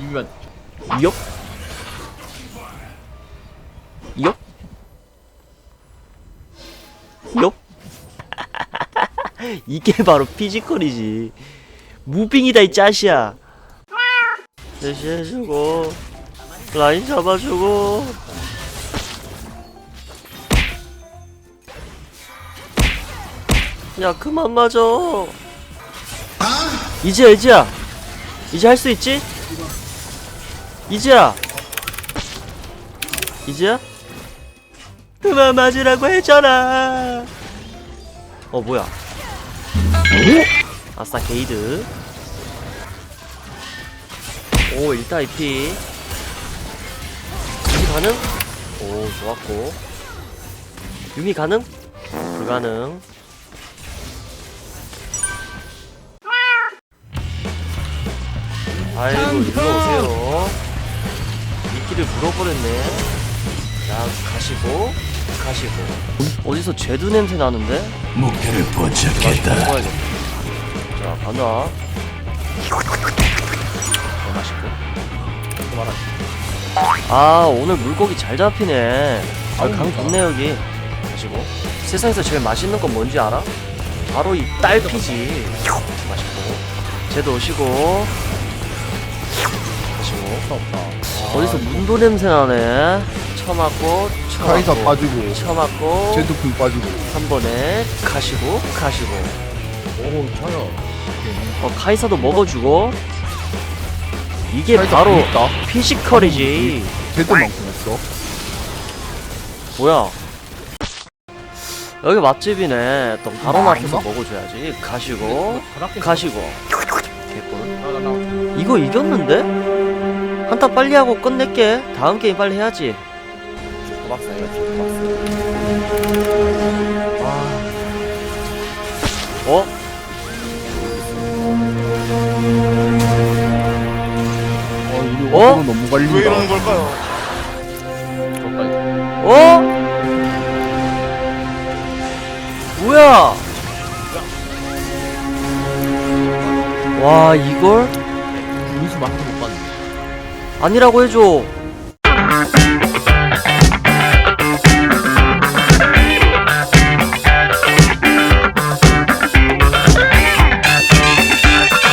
유미만 요? 요? 요? 이게 바로 피지컬이지 무빙이다 이 짜시야 대시해주고 라인 잡아주고 야 그만 맞아 이제 이제야 이제 할 수 있지? 이제야. 이제야? 그만 맞으라고 했잖아. 어 뭐야? 아싸 게이드. 오 1타 2피. 유미 가능? 오 좋았고. 유미 가능? 불가능 아이고 일로 오세요. 미끼를 물어버렸네. 자 가시고 가시고. 어디서 제두 냄새 나는데? 목표를 포착했다. 자 가나 더 맛있고. 아 오늘 물고기 잘 잡히네. 아, 강 좋네 여기. 가시고. 세상에서 제일 맛있는 건 뭔지 알아? 바로 이 딸피지. 맛있고. 쟤도 오시고 가시고 어디서 문도 냄새 나네 쳐맞고 카이사 쳐맞고 빠지고 쳐맞고 궁 빠지고 한 번에 가시고 가시고 오 차야 어 카이사도 먹어주고 이게 카이사 바로 궁 있다 피지컬이지 쟤도 만큼 있어 뭐야 여기 맛집이네 또 바로 아, 이거? 먹어줘야지 가시고 가시고 개꿀 이거 이겼는데? 한타 빨리 하고 끝낼게 다음 게임 빨리 해야지 도박사 해야지 도박사 아... 어? 어 우리 어? 어? 너무 걸린다 왜 이러는 걸까요? 어? 뭐야? 와 이걸 못 봤네 아니라고 해줘.